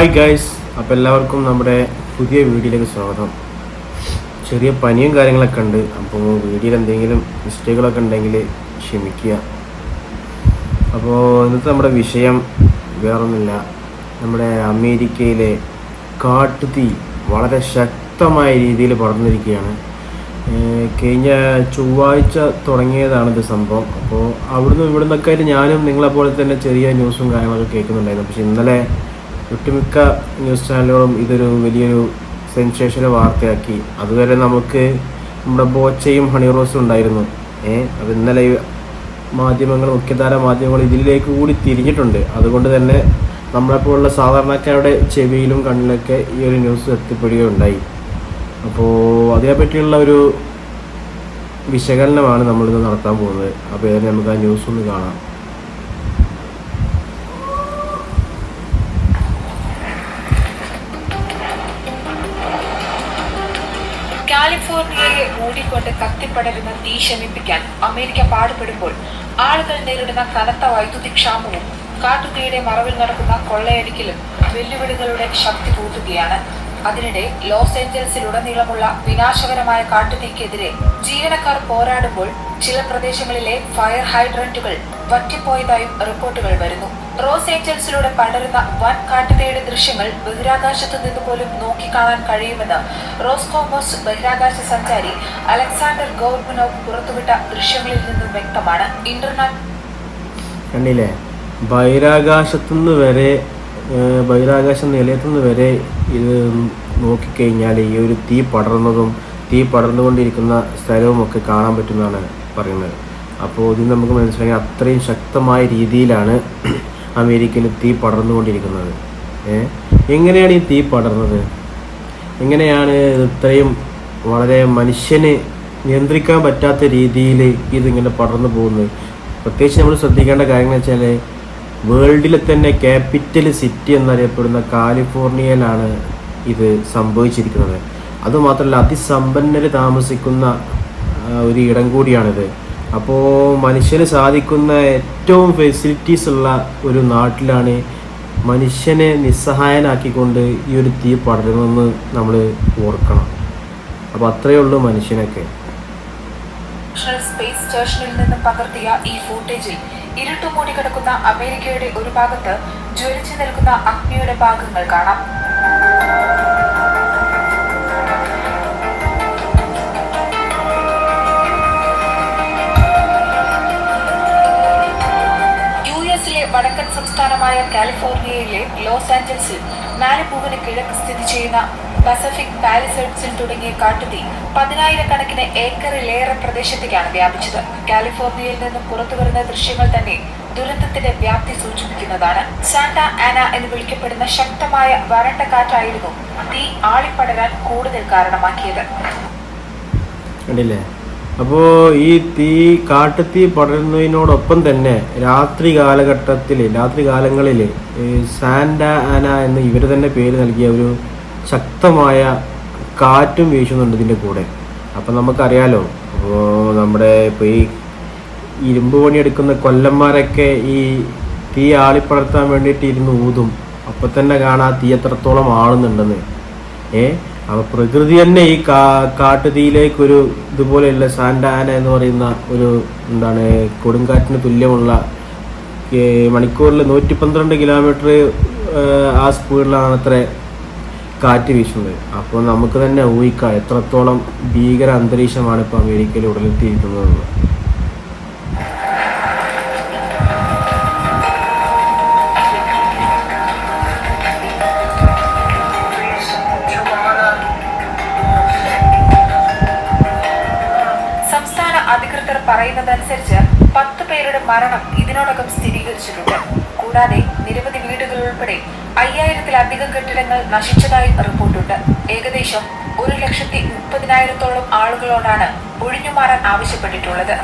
Hi guys അപ്പോൾ എല്ലാവർക്കും നമ്മുടെ പുതിയ വീഡിയോയിലേക്ക് സ്വാഗതം. ചെറിയ പനിയും കാര്യങ്ങളൊക്കെ ഉണ്ട്. അപ്പോൾ വീഡിയോയിൽ എന്തെങ്കിലും മിസ്റ്റേക്കുകളൊക്കെ ഉണ്ടെങ്കിൽ ക്ഷമിക്കുക. അപ്പോൾ ഇന്നത്തെ നമ്മുടെ വിഷയം വേറൊന്നുമില്ല. നമ്മുടെ അമേരിക്കയിലെ കാട്ടുതീ വളരെ ശക്തമായ രീതിയിൽ പടർന്നിരിക്കുകയാണ്. കഴിഞ്ഞ ചൊവ്വാഴ്ച തുടങ്ങിയതാണ് ഇത് സംഭവം. അപ്പോൾ അവിടുന്ന് ഇവിടുന്നൊക്കെ ആയിട്ട് ഞാനും നിങ്ങളെപ്പോലെ തന്നെ ചെറിയ ന്യൂസും കാര്യങ്ങളൊക്കെ കേൾക്കുന്നുണ്ടായിരുന്നു. പക്ഷെ ഇന്നലെ ഒട്ടുമിക്ക ന്യൂസ് ചാനലുകളും ഇതൊരു വലിയൊരു സെൻസേഷൻ വാർത്തയാക്കി. അതുവരെ നമുക്ക് നമ്മുടെ ബോച്ചയും ഹണി റോസും ഉണ്ടായിരുന്നു. ഏഹ് അത് ഇന്നലെ മാധ്യമങ്ങൾ മുഖ്യധാര മാധ്യമങ്ങൾ ഇതിലേക്ക് കൂടി തിരിഞ്ഞിട്ടുണ്ട്. അതുകൊണ്ട് തന്നെ നമ്മളെപ്പോലുള്ള സാധാരണക്കാരുടെ ചെവിയിലും കണ്ണിലൊക്കെ ഈ ഒരു ന്യൂസ് എത്തിപ്പെടുകയുണ്ടായി. അപ്പോൾ അതിനെപ്പറ്റിയുള്ള ഒരു വിശകലനമാണ് നമ്മളിന്ന് നടത്താൻ പോകുന്നത്. അപ്പോൾ നമുക്ക് ആ ന്യൂസ് ഒന്ന് കാണാം. കാലിഫോർണിയയെ മൂടിക്കൊണ്ട് കത്തിപ്പടരുന്ന തീ ശമിപ്പിക്കാൻ അമേരിക്ക പാടുപെടുമ്പോൾ ആളുകൾ നേരിടുന്ന കനത്ത വൈദ്യുതി ക്ഷാമവും കാട്ടുതീയുടെ മറവിൽ നടക്കുന്ന കൊള്ളയടിക്കലും വെല്ലുവിളികളുടെ ശക്തി കൂട്ടുകയാണ്. അതിനിടെ ലോസ് ഏഞ്ചൽസിലുടനീളമുള്ള വിനാശകരമായ കാട്ടുതീക്കെതിരെ ജീവനക്കാർ പോരാടുമ്പോൾ ചില പ്രദേശങ്ങളിലെ ഫയർ ഹൈഡ്രന്റുകൾ വറ്റിപ്പോയതായും റിപ്പോർട്ടുകൾ വരുന്നു. റോസ് ഏഞ്ചൽസിലൂടെ പടരുന്ന വൻ കാട്ടുതയുടെ ദൃശ്യങ്ങൾ ബഹിരാകാശത്തു നിന്ന് പോലും നോക്കിക്കാണാൻ കഴിയുമെന്ന് റോസ്കോമോസ് ബഹിരാകാശ സഞ്ചാരി അലക്സാണ്ടർ ഗോർബുനോവ് പുറത്തുവിട്ട ദൃശ്യങ്ങളിൽ നിന്നും വ്യക്തമാണ് ഇന്റർനെറ്റ് കണ്ടില്ലേ? ബഹിരാകാശത്തുനിന്ന് വരെ ബഹിരാകാശ നിലയത്തുനിന്ന് വരെ ഇത് നോക്കിക്കഴിഞ്ഞാൽ ഈ ഒരു തീ പടർന്നതും തീ പടർന്നുകൊണ്ടിരിക്കുന്ന സ്ഥലവും ഒക്കെ കാണാൻ പറ്റുമെന്നാണ് പറയുന്നത്. അപ്പോൾ ഇതിൽ നമുക്ക് മനസ്സിലാക്കി അത്രയും ശക്തമായ രീതിയിലാണ് അമേരിക്കയിൽ തീ പടർന്നുകൊണ്ടിരിക്കുന്നത്. എങ്ങനെയാണ് ഈ തീ പടർന്നത്? എങ്ങനെയാണ് ഇത്രയും വളരെ മനുഷ്യന് നിയന്ത്രിക്കാൻ പറ്റാത്ത രീതിയിൽ ഇതിങ്ങനെ പടർന്നു പോകുന്നത്? പ്രത്യേകിച്ച് നമ്മൾ ശ്രദ്ധിക്കേണ്ട കാര്യങ്ങൾ വെച്ചാൽ വേൾഡിലെ തന്നെ ക്യാപിറ്റൽ സിറ്റി എന്നറിയപ്പെടുന്ന കാലിഫോർണിയയിലാണ് ഇത് സംഭവിച്ചിരിക്കുന്നത്. അതുമാത്രമല്ല അതിസമ്പന്നർ താമസിക്കുന്ന ഒരു ഇടം കൂടിയാണിത്. അപ്പോൾ മനുഷ്യന് സാധിക്കുന്ന ഏറ്റവും ഫെസിലിറ്റീസ് ഉള്ള ഒരു നാട്ടിലാണ് മനുഷ്യനെ നിസ്സഹായനാക്കിക്കൊണ്ട് ഈ ഒരു തീ പടരുമെന്ന് നമ്മൾ ഓർക്കണം. അപ്പോൾ അത്രയേ ഉള്ളൂ മനുഷ്യനൊക്കെ. സ്പേസ് സ്റ്റേഷനിൽ നിന്ന് പകർത്തിയ ഈ ഫൂട്ടേജിൽ ഇരുട്ടു മൂടിക്കിടക്കുന്ന അമേരിക്കയുടെ ഒരു ഭാഗത്ത് ജ്വലിച്ചു നിൽക്കുന്ന അഗ്നിയുടെ ഭാഗങ്ങൾ കാണാം. സംസ്ഥാനമായ കാലിഫോർണിയയിലെ ലോസ് ആഞ്ചൽസിൽ മാലിബൂവിന് കിഴക്ക് സ്ഥിതി ചെയ്യുന്ന പസഫിക് പാലിസൈഡ്സിൽ തുടങ്ങിയ കാട്ടുതീ പതിനായിരക്കണക്കിന് ഏക്കറിലേറെ പ്രദേശത്തേക്കാണ് വ്യാപിച്ചത്. കാലിഫോർണിയയിൽ നിന്നും പുറത്തുവരുന്ന ദൃശ്യങ്ങൾ തന്നെ ദുരന്തത്തിന്റെ വ്യാപ്തി സൂചിപ്പിക്കുന്നതാണ്. സാന്റ ആന എന്ന് വിളിക്കപ്പെടുന്ന ശക്തമായ വരണ്ട കാറ്റായിരുന്നു തീ ആളിപ്പടരാൻ കൂടുതൽ കാരണമാക്കിയത്. കണ്ടില്ലേ? അപ്പോൾ ഈ തീ കാട്ടുതീ പടരുന്നതിനോടൊപ്പം തന്നെ രാത്രി കാലഘട്ടത്തിൽ രാത്രി കാലങ്ങളിൽ സാൻഡ ആന എന്ന് ഇവർ തന്നെ പേര് നൽകിയ ഒരു ശക്തമായ കാറ്റും വീശുന്നുണ്ട് ഇതിന്റെ കൂടെ. അപ്പം നമുക്കറിയാലോ അപ്പോൾ നമ്മുടെ ഇപ്പോൾ ഈ ഇരുമ്പ് പണിയെടുക്കുന്ന കൊല്ലന്മാരൊക്കെ ഈ തീ ആളിപ്പടർത്താൻ വേണ്ടിയിട്ട് ഇരുന്ന് ഊതും. അപ്പം തന്നെ കാണാം തീ എത്രത്തോളം ആളുന്നുണ്ടെന്ന്. ഏ? അപ്പോൾ പ്രകൃതി തന്നെ ഈ കാ കാട്ടുതീയിലേക്കൊരു ഇതുപോലെയുള്ള സാൻഡാന എന്ന് പറയുന്ന ഒരു എന്താണ് കൊടുങ്കാറ്റിന് തുല്യമുള്ള മണിക്കൂറിൽ നൂറ്റി പന്ത്രണ്ട് കിലോമീറ്റർ ആ സ്പീഡിലാണ് അത്ര കാറ്റ് വീശുന്നത്. അപ്പോൾ നമുക്ക് തന്നെ ഊഹിക്കാം എത്രത്തോളം ഭീകര അന്തരീക്ഷമാണ് ഇപ്പോൾ അമേരിക്കയിൽ ഉടലെത്തിയിരിക്കുന്നതെന്ന് പറയുന്നതനുസരിച്ച് പത്ത് പേരുടെ മരണം ഇതിനോടകം സ്ഥിരീകരിച്ചിട്ടുണ്ട്. കൂടാതെ നിരവധി വീടുകൾ ഉൾപ്പെടെ അയ്യായിരത്തിലധികം കെട്ടിടങ്ങൾ നശിച്ചതായി റിപ്പോർട്ടുണ്ട്. ഏകദേശം ഒരു ലക്ഷത്തി മുപ്പതിനായിരത്തോളം ആളുകളോടാണ് ഒഴിഞ്ഞുമാറാൻ ആവശ്യപ്പെട്ടിട്ടുള്ളത്.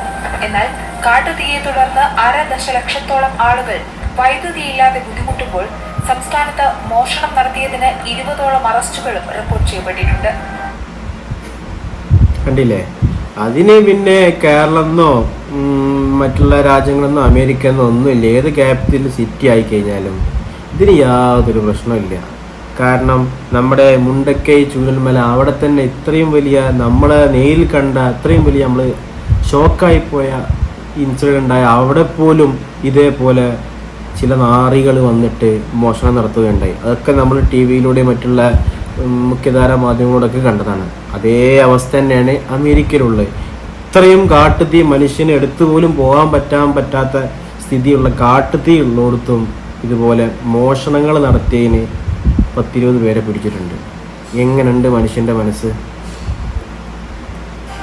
എന്നാൽ കാട്ടുതീയെ തുടർന്ന് അര ദശലക്ഷത്തോളം ആളുകൾ വൈദ്യുതിയില്ലാതെ ബുദ്ധിമുട്ടുമ്പോൾ സംസ്ഥാനത്ത് മോഷണം നടത്തിയതിന് ഇരുപതോളം അറസ്റ്റുകളും റിപ്പോർട്ട് ചെയ്യപ്പെട്ടിട്ടുണ്ട്. കണ്ടില്ലേ? അതിന് പിന്നെ കേരളമെന്നോ മറ്റുള്ള രാജ്യങ്ങളെന്നോ അമേരിക്ക എന്നോ ഒന്നുമില്ല. ഏത് ക്യാപിറ്റൽ സിറ്റി ആയി കഴിഞ്ഞാലും ഇതിന് യാതൊരു പ്രശ്നമില്ല കാരണം നമ്മുടെ മുണ്ടക്കൈ ചൂരൽമല അവിടെ തന്നെ ഇത്രയും വലിയ നമ്മളെ നേരിൽ കണ്ട അത്രയും വലിയ നമ്മൾ ഷോക്കായി പോയ ഇൻസിഡന്റ് ഉണ്ടായ അവിടെ പോലും ഇതേപോലെ ചില നാറികൾ വന്നിട്ട് മോഷണം നടത്തുകയുണ്ടായി. അതൊക്കെ നമ്മൾ ടി വിയിലൂടെ മറ്റുള്ള മുഖ്യധാര മാധ്യമങ്ങളോടൊക്കെ കണ്ടതാണ്. അതേ അവസ്ഥ തന്നെയാണ് അമേരിക്കയിലുള്ളത്. ഇത്രയും കാട്ടുതീ മനുഷ്യന് എടുത്തുപോലും പോകാൻ പറ്റാൻ പറ്റാത്ത സ്ഥിതിയുള്ള കാട്ടുതീ ഉള്ളിടത്തും ഇതുപോലെ മോഷണങ്ങൾ നടത്തിയതിന് പത്തിരുപത് പേരെ പിടിച്ചിട്ടുണ്ട്. എങ്ങനെയുണ്ട് മനുഷ്യന്റെ മനസ്സ്?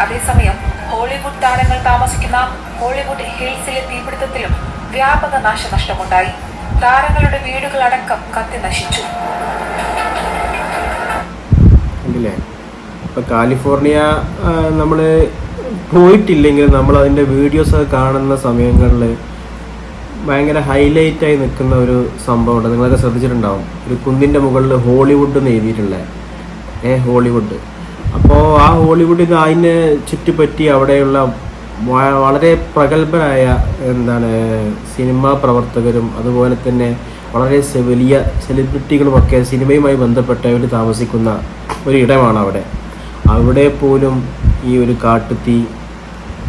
അതേസമയം ഹോളിവുഡ് താരങ്ങൾ താമസിക്കുന്ന ഹോളിവുഡ് ഹിൽസിലെ തീപിടുത്തത്തിലും വ്യാപക നാശനഷ്ടമുണ്ടായി. താരങ്ങളുടെ വീടുകളടക്കം കത്തി നശിച്ചു. ഇപ്പം കാലിഫോർണിയ നമ്മൾ പോയിട്ടില്ലെങ്കിൽ നമ്മൾ അതിന്റെ വീഡിയോസൊക്കെ കാണുന്ന സമയങ്ങളിൽ ഭയങ്കര ഹൈലൈറ്റായി നിൽക്കുന്ന ഒരു സംഭവമുണ്ട്. നിങ്ങളൊക്കെ ശ്രദ്ധിച്ചിട്ടുണ്ടാവും. ഒരു കുന്നിന്റെ മുകളിൽ ഹോളിവുഡ് എന്ന് എഴുതിയിട്ടുള്ള ഏ ഹോളിവുഡ്. അപ്പോൾ ആ ഹോളിവുഡിൽ അതിനെ ചുറ്റിപ്പറ്റി അവിടെയുള്ള വളരെ പ്രഗത്ഭരായ എന്താണ് സിനിമാ പ്രവർത്തകരും അതുപോലെ തന്നെ വളരെ വലിയ സെലിബ്രിറ്റികളുമൊക്കെ സിനിമയുമായി ബന്ധപ്പെട്ടവർ താമസിക്കുന്ന ഒരു ഇടമാണ് അവിടെ. അവിടെ പോലും ഈ ഒരു കാട്ടുതീ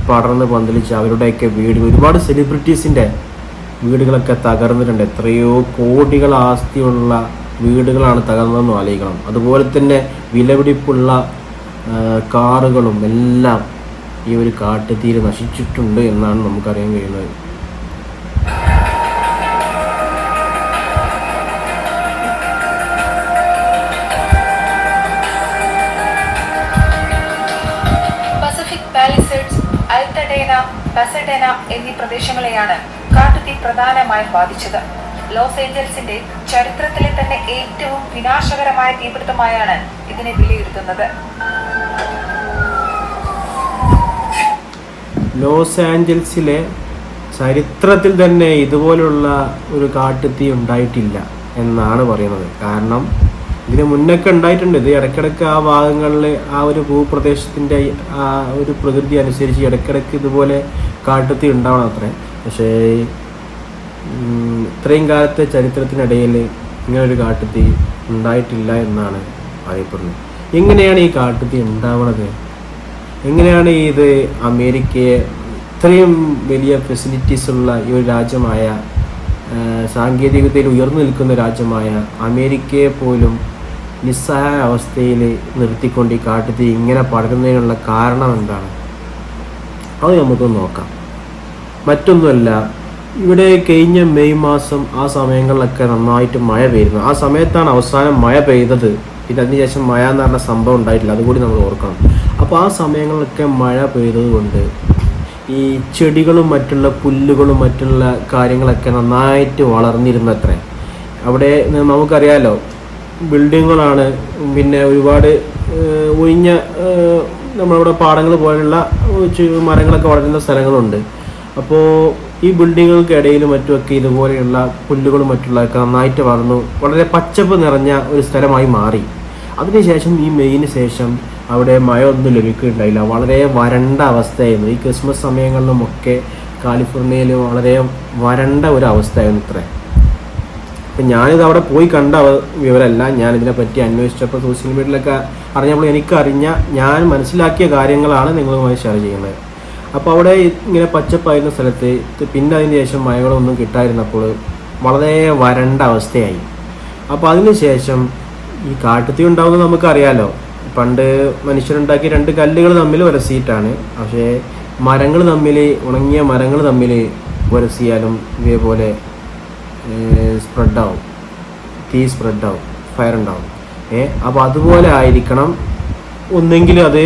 പടർന്ന് പന്തലിച്ച് അവരുടെയൊക്കെ വീട് ഒരുപാട് സെലിബ്രിറ്റീസിന്റെ വീടുകളൊക്കെ തകർന്നിട്ടുണ്ട്. എത്രയോ കോടികൾ ആസ്തിയുള്ള വീടുകളാണ് തകർന്നതെന്ന് ആലോചിക്കണം. അതുപോലെ തന്നെ വിലപിടിപ്പുള്ള കാറുകളും എല്ലാം ഈ ഒരു കാട്ടുതീര് നശിച്ചിട്ടുണ്ട് എന്നാണ് നമുക്കറിയാൻ കഴിയുന്നത്. പസഡേന എന്നീ പ്രദേശങ്ങളെയാണ് കാട്ടുതീ പ്രധാനമായും ബാധിച്ചത്. ലോസ് ഏഞ്ചൽസിന്റെ ചരിത്രത്തിലെ തന്നെ ഏറ്റവും വിനാശകരമായ തീപിടുത്തമായാണ് ഇതിനെ വിലയിരുത്തുന്നത്. ലോസ് ആഞ്ചൽസിലെ ചരിത്രത്തിൽ തന്നെ ഇതുപോലുള്ള ഒരു കാട്ടുതീ ഉണ്ടായിട്ടില്ല എന്നാണ് പറയുന്നത്. കാരണം ഇതിന് മുന്നൊക്കെ ഉണ്ടായിട്ടുണ്ട്. ഇത് ഇടയ്ക്കിടയ്ക്ക് ആ ഭാഗങ്ങളിൽ ആ ഒരു ഭൂപ്രദേശത്തിന്റെ ആ ഒരു പ്രകൃതി അനുസരിച്ച് ഇടയ്ക്കിടയ്ക്ക് ഇതുപോലെ കാട്ടുത്തി ഉണ്ടാവണം അത്രേ. പക്ഷേ ഇത്രയും കാലത്തെ ചരിത്രത്തിനിടയിൽ ഇങ്ങനൊരു കാട്ടുത്തി ഉണ്ടായിട്ടില്ല എന്നാണ് പറയപ്പെടുന്നത് എങ്ങനെയാണ് ഈ കാട്ടുത്തി ഉണ്ടാവണത്? എങ്ങനെയാണ് ഇത് അമേരിക്കയെ ഇത്രയും വലിയ ഫെസിലിറ്റീസ് ഉള്ള ഈ ഒരു രാജ്യമായ സാങ്കേതികതയിൽ ഉയർന്നു നിൽക്കുന്ന രാജ്യമായ അമേരിക്കയെ പോലും നിസ്സഹായ അവസ്ഥയിൽ നിർത്തിക്കൊണ്ട് ഈ കാട്ടുതീ ഇങ്ങനെ പടരുന്നതിനുള്ള കാരണം എന്താണ്? അത് നമുക്ക് നോക്കാം. മറ്റൊന്നുമല്ല ഇവിടെ കഴിഞ്ഞ മെയ് മാസം ആ സമയങ്ങളിലൊക്കെ നന്നായിട്ട് മഴ പെയ്യുന്നു ആ സമയത്താണ് അവസാനം മഴ പെയ്തത്. പിന്നെ അതിനുശേഷം മഴ എന്ന് പറഞ്ഞ സംഭവം ഉണ്ടായിട്ടില്ല. അതുകൂടി നമ്മൾ ഓർക്കണം. അപ്പോൾ ആ സമയങ്ങളിലൊക്കെ മഴ പെയ്തത് കൊണ്ട് ഈ ചെടികളും മറ്റുള്ള പുല്ലുകളും മറ്റുള്ള കാര്യങ്ങളൊക്കെ നന്നായിട്ട് വളർന്നിരുന്നത്രേ. അവിടെ നമുക്കറിയാലോ ബിൽഡിങ്ങുകളാണ്. പിന്നെ ഒരുപാട് ഒഴിഞ്ഞ നമ്മളിവിടെ പാടങ്ങൾ പോലെയുള്ള മരങ്ങളൊക്കെ വളരുന്ന സ്ഥലങ്ങളുണ്ട്. അപ്പോൾ ഈ ബിൽഡിങ്ങുകൾക്കിടയിലും മറ്റുമൊക്കെ ഇതുപോലെയുള്ള പുല്ലുകളും മറ്റുള്ളതൊക്കെ നന്നായിട്ട് വളർന്നു വളരെ പച്ചപ്പ് നിറഞ്ഞ ഒരു സ്ഥലമായി മാറി. അതിനുശേഷം ഈ മെയിന് ശേഷം അവിടെ മഴയൊന്നും ലഭിക്കുകയുണ്ടായില്ല. വളരെ വരണ്ട അവസ്ഥയായിരുന്നു. ഈ ക്രിസ്മസ് സമയങ്ങളിലുമൊക്കെ കാലിഫോർണിയയിൽ വളരെ വരണ്ട ഒരു അവസ്ഥയായിരുന്നു ഇത്രേ. അപ്പം ഞാനിത് അവിടെ പോയി കണ്ട വിവരമല്ല ഞാൻ ഇതിനെപ്പറ്റി അന്വേഷിച്ചപ്പോൾ സോഷ്യൽ മീഡിയയിലൊക്കെ അറിഞ്ഞപ്പോൾ എനിക്കറിഞ്ഞ ഞാൻ മനസ്സിലാക്കിയ കാര്യങ്ങളാണ് നിങ്ങളുമായി ഷെയർ ചെയ്യുന്നത്. അപ്പോൾ അവിടെ ഇങ്ങനെ പച്ചപ്പായിരുന്ന സ്ഥലത്ത് പിന്നെ അതിന് ശേഷം മഴകളൊന്നും കിട്ടാതിരുന്നപ്പോൾ വളരെ വരണ്ട അവസ്ഥയായി. അപ്പോൾ അതിന് ശേഷം ഈ കാട്ടുതീ ഉണ്ടാവുന്നത് നമുക്കറിയാലോ. പണ്ട് മനുഷ്യരുണ്ടാക്കിയ രണ്ട് കല്ലുകൾ തമ്മിൽ ഉരസിയിട്ടാണ് പക്ഷേ മരങ്ങൾ തമ്മിൽ ഉണങ്ങിയ മരങ്ങൾ തമ്മിൽ ഉരസിയാലും ഇതേപോലെ സ്പ്രെഡാവും തീ സ്പ്രെഡാവും ഫയർ ഉണ്ടാവും. ഏ അപ്പോൾ അതുപോലെ ആയിരിക്കണം ഒന്നെങ്കിൽ അത്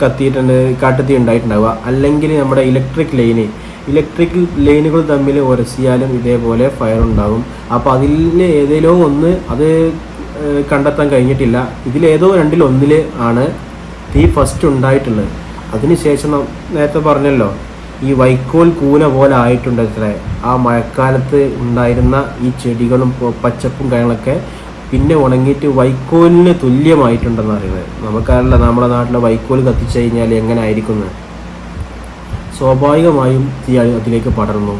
കത്തിയിട്ടുണ്ട് കാട്ടുതീ ഉണ്ടായിട്ടുണ്ടാവുക. അല്ലെങ്കിൽ നമ്മുടെ ഇലക്ട്രിക് ലൈന് ഇലക്ട്രിക് ലൈനുകൾ തമ്മിൽ ഉരസിയാലും ഇതേപോലെ ഫയർ ഉണ്ടാകും അപ്പോൾ അതിൽ ഏതെങ്കിലും ഒന്ന് അത് കണ്ടെത്താൻ കഴിഞ്ഞിട്ടില്ല. ഇതിലേതോ രണ്ടിൽ ഒന്നിൽ ആണ് തീ ഫസ്റ്റ് ഉണ്ടായിട്ടുള്ളത്. അതിനുശേഷം നേരത്തെ പറഞ്ഞല്ലോ ഈ വൈക്കോൽ കൂന പോലെ ആയിട്ടുണ്ട് അത്രേ ആ മഴക്കാലത്ത് ഉണ്ടായിരുന്ന ഈ ചെടികളും പച്ചപ്പും കാര്യങ്ങളൊക്കെ പിന്നെ ഉണങ്ങിയിട്ട് വൈക്കോലിന് തുല്യമായിട്ടുണ്ടെന്ന് അറിയുന്നത് നമുക്കറിയില്ല നമ്മുടെ നാട്ടിലെ വൈക്കോൽ കത്തിച്ചു കഴിഞ്ഞാൽ എങ്ങനെ ആയിരിക്കുന്നത് സ്വാഭാവികമായും തീ അതിലേക്ക് പടർന്നു.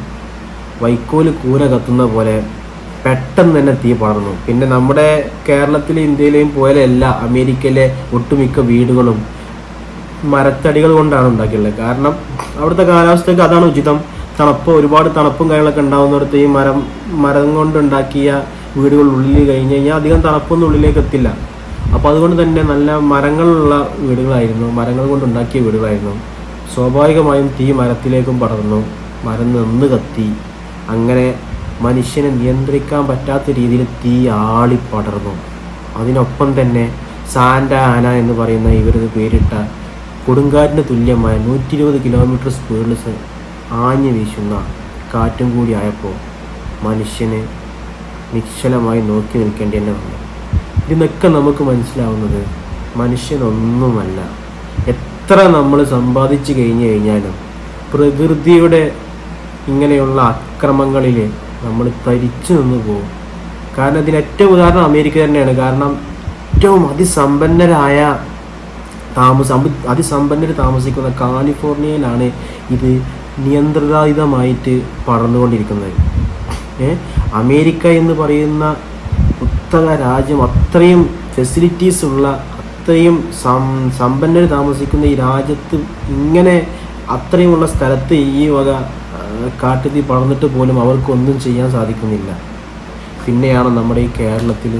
വൈക്കോൽ കൂന കത്തുന്ന പോലെ പെട്ടെന്ന് തന്നെ തീ പടർന്നു. പിന്നെ നമ്മുടെ കേരളത്തിലെ ഇന്ത്യയിലെയും പോലെയല്ല അമേരിക്കയിലെ ഒട്ടുമിക്ക വീടുകളും മരത്തടികൾ കൊണ്ടാണ് ഉണ്ടാക്കിയുള്ളത്. കാരണം അവിടുത്തെ കാലാവസ്ഥയ്ക്ക് അതാണ് ഉചിതം. തണുപ്പ് ഒരുപാട് തണുപ്പും കാര്യങ്ങളൊക്കെ ഉണ്ടാകുന്നിടത്ത് ഈ മരം മരം കൊണ്ടുണ്ടാക്കിയ വീടുകൾ ഉള്ളിൽ കഴിഞ്ഞ് കഴിഞ്ഞാൽ അധികം തണുപ്പൊന്നും ഉള്ളിലേക്ക് എത്തില്ല. അപ്പോൾ അതുകൊണ്ട് തന്നെ നല്ല മരങ്ങളുള്ള വീടുകളായിരുന്നു. മരങ്ങൾ കൊണ്ടുണ്ടാക്കിയ വീടുകളായിരുന്നു. സ്വാഭാവികമായും തീ മരത്തിലേക്കും പടർന്നു. മരം നിന്ന് കത്തി. അങ്ങനെ മനുഷ്യനെ നിയന്ത്രിക്കാൻ പറ്റാത്ത രീതിയിൽ തീ ആളി പടർന്നു. അതിനൊപ്പം തന്നെ സാൻഡ ആന എന്ന് പറയുന്ന ഇവരത് പേരിട്ട കൊടുങ്കാറ്റിന് തുല്യമായ നൂറ്റി ഇരുപത് കിലോമീറ്റർ സ്പീഡിൽ ആഞ്ഞു വീശുന്ന കാറ്റും കൂടിയായപ്പോൾ മനുഷ്യന് നിശ്ചലമായി നോക്കി നിൽക്കേണ്ടി തന്നെ വന്നു. ഇതിനൊക്കെ നമുക്ക് മനസ്സിലാവുന്നത് മനുഷ്യനൊന്നുമല്ല. എത്ര നമ്മൾ സമ്പാദിച്ചു കഴിഞ്ഞു കഴിഞ്ഞാലും പ്രകൃതിയുടെ ഇങ്ങനെയുള്ള അക്രമങ്ങളിൽ നമ്മൾ തരിച്ചു നിന്ന് പോകും കാരണം ഇതിന് ഏറ്റവും ഉദാഹരണം അമേരിക്ക തന്നെയാണ്. കാരണം ഏറ്റവും അതിസമ്പന്നരായ താമസ അതിസമ്പന്നർ താമസിക്കുന്ന കാലിഫോർണിയയിലാണ് ഇത് നിയന്ത്രിതായുധമായിട്ട് പടർന്നുകൊണ്ടിരിക്കുന്നത്. അമേരിക്ക എന്ന് പറയുന്ന ഉത്തര രാജ്യം അത്രയും ഫെസിലിറ്റീസ് ഉള്ള അത്രയും സമ്പന്നർ താമസിക്കുന്ന ഈ രാജ്യത്ത് ഇങ്ങനെ അത്രയുമുള്ള സ്ഥലത്ത് ഈ വക കാട്ടുതീ പടർന്നിട്ട് പോലും അവർക്കൊന്നും ചെയ്യാൻ സാധിക്കുന്നില്ല. പിന്നെയാണ് നമ്മുടെ ഈ കേരളത്തിൽ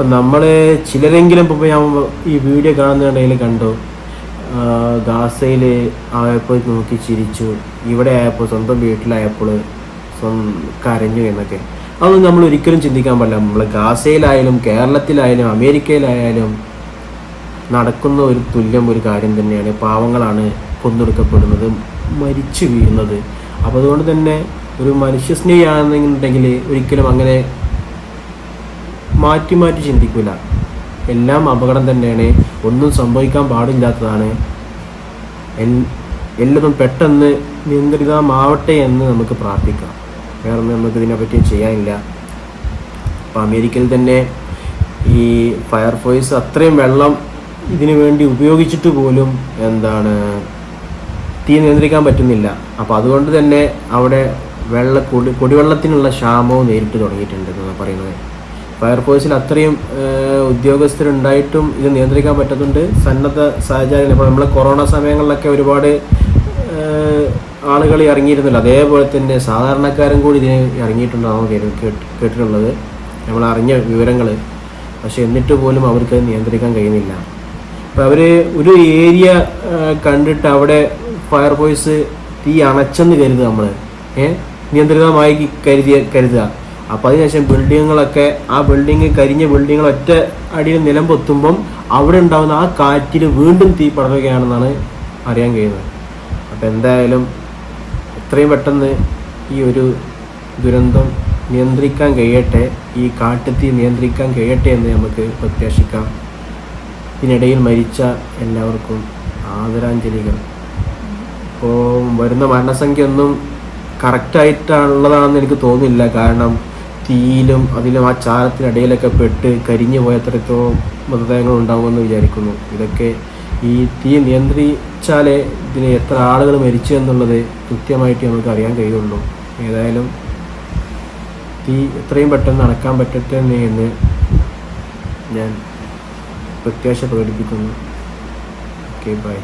ഇപ്പം നമ്മൾ ചിലരെങ്കിലും ഇപ്പോൾ ഞാൻ ഈ വീഡിയോ കാണുന്നുണ്ടെങ്കിൽ കണ്ടു. ഗാസയിൽ ആയപ്പോൾ നോക്കി ചിരിച്ചു. ഇവിടെ ആയപ്പോൾ സ്വന്തം വീട്ടിലായപ്പോൾ കരഞ്ഞു എന്നൊക്കെ. അതൊന്നും നമ്മൾ ഒരിക്കലും ചിന്തിക്കാൻ പാടില്ല. നമ്മൾ ഗാസയിലായാലും കേരളത്തിലായാലും അമേരിക്കയിലായാലും നടക്കുന്ന ഒരു തുല്യം ഒരു കാര്യം തന്നെയാണ്. പാവങ്ങളാണ് കൊന്നൊടുക്കപ്പെടുന്നത് മരിച്ചു വീഴുന്നത്. അപ്പോൾ അതുകൊണ്ട് തന്നെ ഒരു മനുഷ്യസ്നേഹിയാണെന്നുണ്ടെങ്കിൽ ഒരിക്കലും അങ്ങനെ മാറ്റി മാറ്റി ചിന്തിക്കില്ല എല്ലാം അപകടം തന്നെയാണ്. ഒന്നും സംഭവിക്കാൻ പാടില്ലാത്തതാണ്. എല്ലതും പെട്ടെന്ന് നിയന്ത്രിതമാവട്ടെ എന്ന് നമുക്ക് പ്രാർത്ഥിക്കാം. വേറെ നമുക്ക് ഇതിനെപ്പറ്റി ചെയ്യാനില്ല. അപ്പോൾ അമേരിക്കയിൽ തന്നെ ഈ ഫയർഫോഴ്സ് അത്രയും വെള്ളം ഇതിനു വേണ്ടി ഉപയോഗിച്ചിട്ട് പോലും എന്താണ് തീ നിയന്ത്രിക്കാൻ പറ്റുന്നില്ല. അപ്പോൾ അതുകൊണ്ട് തന്നെ അവിടെ വെള്ള കുടി കുടിവെള്ളത്തിനുള്ള ക്ഷാമവും നേരിട്ട് തുടങ്ങിയിട്ടുണ്ട് എന്നാണ് പറയുന്നത്. ഫയർഫോഴ്സിൽ അത്രയും ഉദ്യോഗസ്ഥരുണ്ടായിട്ടും ഇത് നിയന്ത്രിക്കാൻ പറ്റുന്നുണ്ട് സന്നദ്ധ സാഹചര്യങ്ങൾ ഇപ്പോൾ നമ്മൾ കൊറോണ സമയങ്ങളിലൊക്കെ ഒരുപാട് ആളുകൾ ഇറങ്ങിയിരുന്നില്ല. അതേപോലെ തന്നെ സാധാരണക്കാരും കൂടി ഇതിന് ഇറങ്ങിയിട്ടുണ്ടാവും കേട്ട് കേട്ട്- കേട്ടിട്ടുള്ളത്. നമ്മൾ അറിഞ്ഞ വിവരങ്ങൾ പക്ഷെ എന്നിട്ട് പോലും അവർക്ക് നിയന്ത്രിക്കാൻ കഴിയുന്നില്ല. അപ്പോൾ അവർ ഒരു ഏരിയ കണ്ടിട്ട് അവിടെ ഫയർഫോഴ്സ് തീ അണച്ചെന്ന് കരുതുക നമ്മൾ ഏഹ് നിയന്ത്രിതമായി കരുതിയ കരുതുക. അപ്പോൾ അതിനുശേഷം ബിൽഡിങ്ങുകളൊക്കെ ആ ബിൽഡിങ് കരിഞ്ഞ ബിൽഡിങ്ങുകൾ ഒറ്റ അടിയിൽ നിലം പൊത്തുമ്പം അവിടെ ഉണ്ടാകുന്ന ആ കാറ്റിൽ വീണ്ടും തീ പടരുകയാണെന്നാണ് അറിയാൻ കഴിയുന്നത്. അപ്പോൾ എന്തായാലും എത്രയും പെട്ടെന്ന് ഈ ഒരു ദുരന്തം നിയന്ത്രിക്കാൻ കഴിയട്ടെ ഈ കാട്ടുതീ നിയന്ത്രിക്കാൻ കഴിയട്ടെ എന്ന് നമുക്ക് പ്രത്യാശിക്കാം. ഇതിനിടയിൽ മരിച്ച എല്ലാവർക്കും ആദരാഞ്ജലികൾ. ഇപ്പോൾ വരുന്ന മരണസംഖ്യ ഒന്നും കറക്റ്റായിട്ടുള്ളതാണെന്ന് എനിക്ക് തോന്നുന്നില്ല. കാരണം തീയിലും അതിലും ആ ചാരത്തിനിടയിലൊക്കെ പെട്ട് കരിഞ്ഞു പോയ എത്രത്തോളം മൃതദേഹങ്ങൾ ഉണ്ടാകുമെന്ന് വിചാരിക്കുന്നു. ഇതൊക്കെ ഈ തീ നിയന്ത്രിച്ചാലേ ഇതിന് എത്ര ആളുകൾ മരിച്ചു എന്നുള്ളത് കൃത്യമായിട്ട് നമുക്ക് അറിയാൻ കഴിയുള്ളൂ. ഏതായാലും തീ എത്രയും പെട്ടെന്ന് നടക്കാൻ പറ്റട്ടെ എന്ന് ഞാൻ പ്രത്യാശ പ്രകടിപ്പിക്കുന്നു. Okay bye